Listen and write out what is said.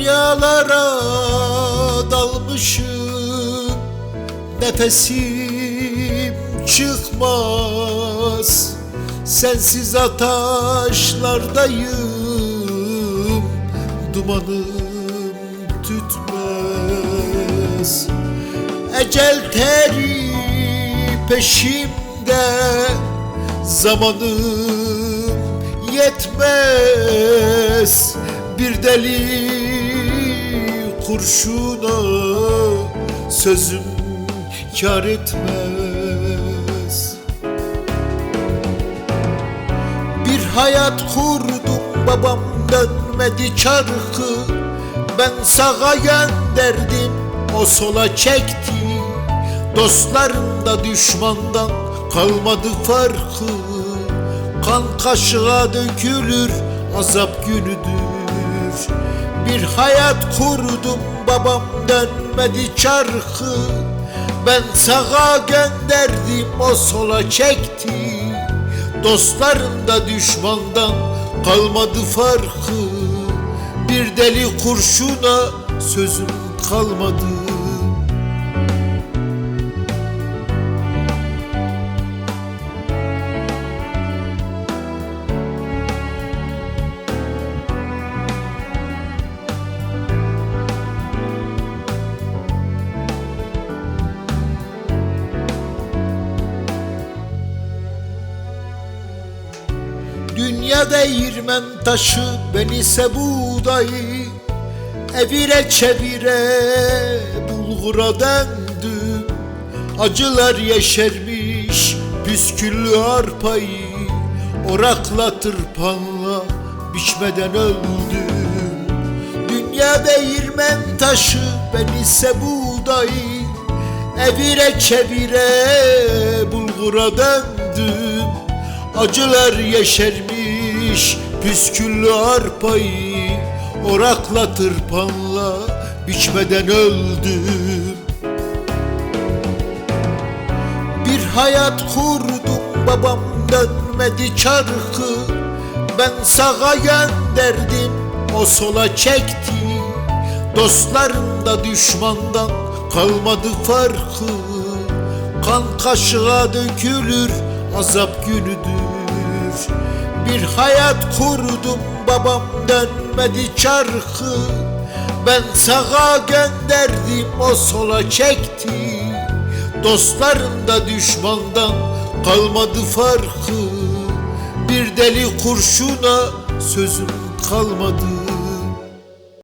Deryalara dalmışım. Nefesim çıkmaz. Sensiz ataşlardayım. Dumanım tütmez. Ecel teri peşimde. Zamanım yetmez. Bir deli kurşuna Sözüm kar etmez. Bir hayat kurdum babam dönmedi çarkı. Ben sağa gönderdim o sola çekti. Dostlarım da düşmandan kalmadı farkı. Kan kaşığa dökülür azap günüdür Bir hayat kurdum babam dönmedi çarkı. Ben sağa gönderdim o sola çekti. Dostlarım da düşmandan kalmadı farkı. Bir deli kurşuna sözüm kalmadı Dünya değirmen taşı ben ise buğdayı Evire çevire bulgura döndüm Acılar yeşermiş püsküllü arpayı Orakla tırpanla biçmeden öldüm Dünya değirmen taşı ben ise buğdayı Evire çevire bulgura döndüm Acılar yeşermiş püsküllü arpayı Orakla tırpanla biçmeden öldüm. Bir hayat kurdum babam dönmedi çarkı. Ben sağa gönderdim o sola çekti. Dostlarım da düşmandan kalmadı farkı. Kan kaşığa dökülür azap günüdür. Bir hayat kurdum babam dönmedi çarkı. Ben sağa gönderdim o sola çekti. Dostlarım da düşmandan kalmadı farkı. Bir deli kurşuna sözüm kalmadı